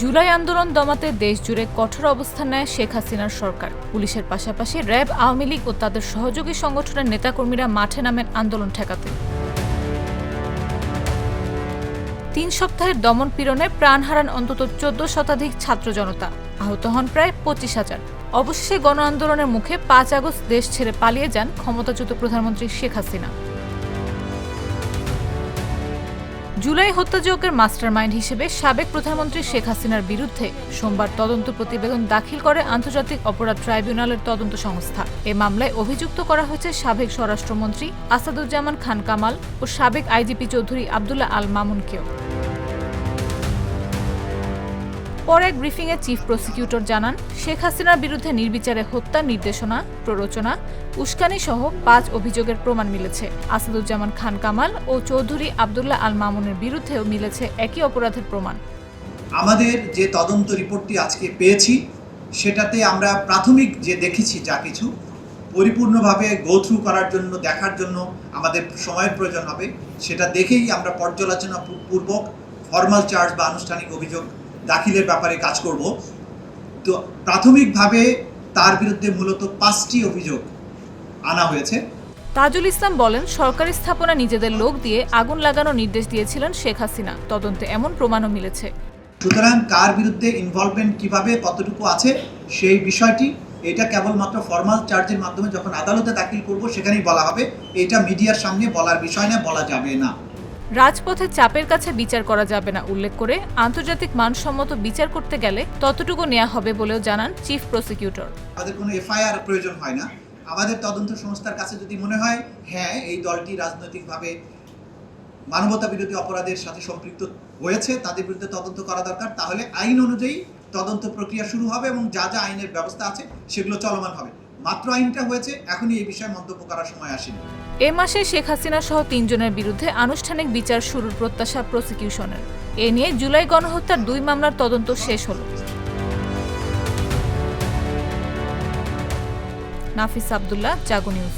জুলাই আন্দোলন দমাতে দেশ জুড়ে কঠোর অবস্থান নেয় শেখ হাসিনার সরকার। পুলিশের পাশাপাশি র্যাব, আওয়ামী লীগ ও তাদের সহযোগী সংগঠনের নেতাকর্মীরা মাঠে নামেন আন্দোলন ঠেকাতে। তিন সপ্তাহের দমন পীড়নে প্রাণ হারান অন্তত চোদ্দ শতাধিক ছাত্র জনতা। আহত হন প্রায় পঁচিশ হাজার। অবশেষে গণ আন্দোলনের মুখে পাঁচ আগস্ট দেশ ছেড়ে পালিয়ে যান ক্ষমতাচ্যুত প্রধানমন্ত্রী শেখ হাসিনা। জুলাই হত্যাযজ্ঞের মাস্টারমাইন্ড হিসেবে সাবেক প্রধানমন্ত্রী শেখ হাসিনার বিরুদ্ধে সোমবার তদন্ত প্রতিবেদন দাখিল করে আন্তর্জাতিক অপরাধ ট্রাইব্যুনালের তদন্ত সংস্থা। এ মামলায় অভিযুক্ত করা হয়েছে সাবেক স্বরাষ্ট্রমন্ত্রী আসাদুজ্জামান খান কামাল ও সাবেক আইজিপি চৌধুরী আবদুল্লাহ আল মামুনকেও। পরে এক ব্রিফিংয়ে চিফ প্রসিকিউটর জানান, শেখ হাসিনার বিরুদ্ধে নির্বিচারে হত্যার নির্দেশনা, প্ররোচনা উস্কানি সহ পাঁচ অভিযোগের প্রমাণ মিলেছে। আসাদুজ্জামান খান কামাল ও চৌধুরী আবদুল্লাহ আল মামুনের বিরুদ্ধেও মিলেছে একই অপরাধের প্রমাণ। আমাদের যে তদন্ত রিপোর্টটি আজকে পেয়েছি, সেটাতে আমরা প্রাথমিক যে দেখেছি যা কিছু, পরিপূর্ণভাবে গো থ্রু করার জন্য, দেখার জন্য আমাদের সময়ের প্রয়োজন হবে, সেটা দেখেই আমরা পর্যালোচনা পূর্বক ফর্মাল চার্জ বা আনুষ্ঠানিক অভিযোগ দাখিলের ব্যাপারে কাজ করব। তো প্রাথমিকভাবে তার বিরুদ্ধে মূলত পাঁচটি অভিযোগ আনা হয়েছে। তাজুল ইসলাম বলেন সরকারি স্থাপনা নিজেদের লোক দিয়ে আগুন লাগানোর নির্দেশ দিয়েছিলেন শেখ হাসিনা। তদন্তে এমন প্রমাণও মিলেছে। সুতরাং কার বিরুদ্ধে ইনভলভমেন্ট কীভাবে কতটুকু আছে সেই বিষয়টি এটা কেবলমাত্র ফর্মাল চার্জের মাধ্যমে যখন আদালতে দাখিল করব সেখানেই বলা হবে। এটা মিডিয়ার সামনে বলার বিষয় না বলা যাবে না। রাজপথে চাপের কাছে বিচার করা যাবে না, উল্লেখ করে আন্তর্জাতিক মানসম্মত বিচার করতে গেলে ততটুকু নেওয়া হবে বলেও জানান চিফ প্রসিকিউটর। আমাদের কোনো এফআইআর প্রয়োজন হয় না। আমাদের তদন্ত সংস্থার কাছে যদি মনে হয় হ্যাঁ এই দলটি রাজনৈতিকভাবে মানবতা বিরোধী অপরাধের সাথে সম্পৃক্ত হয়েছে, তাদের বিরুদ্ধে তদন্ত করা দরকার, তাহলে আইন অনুযায়ী তদন্ত প্রক্রিয়া শুরু হবে এবং যা যা আইনের ব্যবস্থা আছে, সেগুলো চলমান হবে। মাত্র আইনটা হয়েছে এখনই এই বিষয়ে মন্তব্য করার সময় আসেনি। এ মাসে শেখ হাসিনা সহ তিনজনের বিরুদ্ধে আনুষ্ঠানিক বিচার শুরুর প্রত্যাশা প্রসিকিউশনের। এ নিয়ে জুলাই গণহত্যার দুই মামলার তদন্ত শেষ হল। নাফিস আবদুল্লাহ জাগো নিউজ।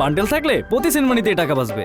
বান্ডেল থাকলে প্রতি সেনমানিতে টাকা বাঁচবে।